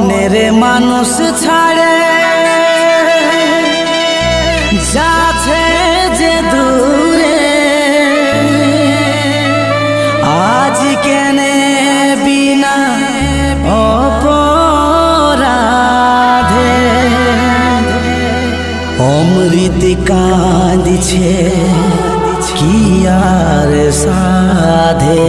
মনের মানুষ ছাড়ে। যাচ্ছে যে দূরে। আজ কেনে বিনা অপরাধে। অমৃত কাঁদছে, কি আর সাধে?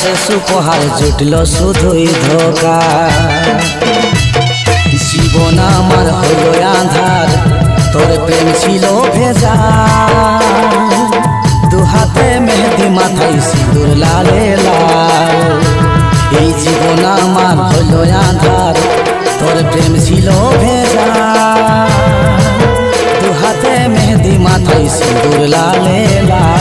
সে সুপহার জুটলো শুধুই ধোকা। জীবন আমার হলো আধার, তোর প্রেম ছিল ভেজা দু হাতে মেহেদি মাথায় সিঁদুর লালে লাল। এই জীবন আমার হলো আধার, তোর প্রেম ছিল ভেজা দু হাতে মেহেদি মাথায় সিঁদুর লালে লাল।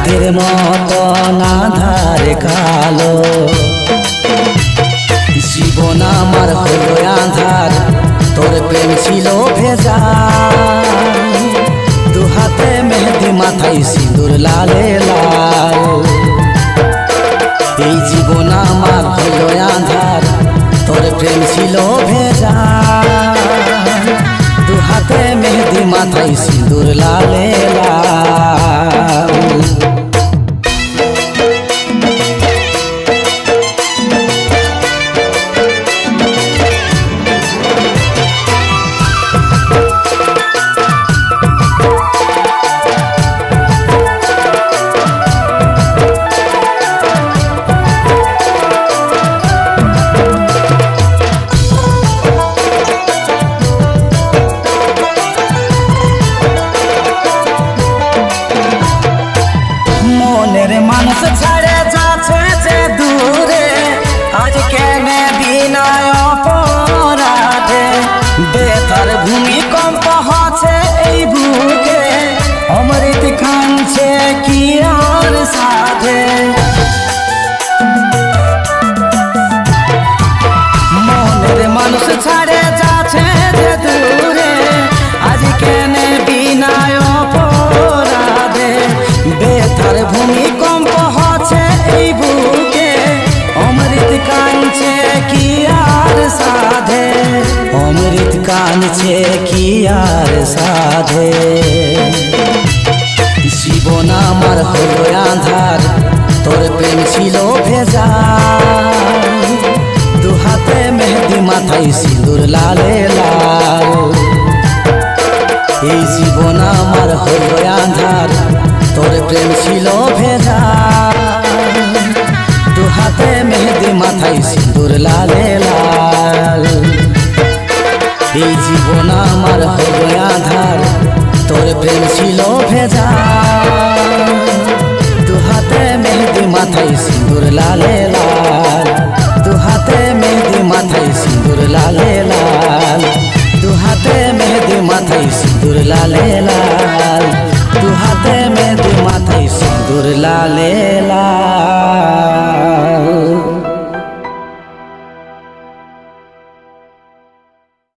রাতের মতন আধার কালো। জীবন আমার হলো আধার, তোর প্রেম ছিল ভেজা দু হাতে মেহেদি, মাথায় সিঁদুর, লালে লাল। এই জীবন আমার হলো আধার, তোর প্রেম ছিল ভেজা দু হাতে মেহেদি, মাথায় সিঁদুর, লালে লাল। কাঁদছে কি আর সাধে? জীবন আমার হলো আধার, তোর প্রেম ছিল ভেজা দু হাতে মেহেদি, মাথায় সিঁদুর, লালে লাল। এই জীবন আমার হলো আধার, তোর প্রেম ছিল ভেজা দু হাতে মেহেদি, মাথায় সিঁদুর, লালে লাল। সিঁদুর লালে লাল। দু হাতে মেহেদি, মাথায় সিঁদুর লালে লাল। দু হাতে মেহেদি, মাথায় সিঁদুর লালে লাল। দু হাতে মেহেদি, মাথায় সিঁদুর লালে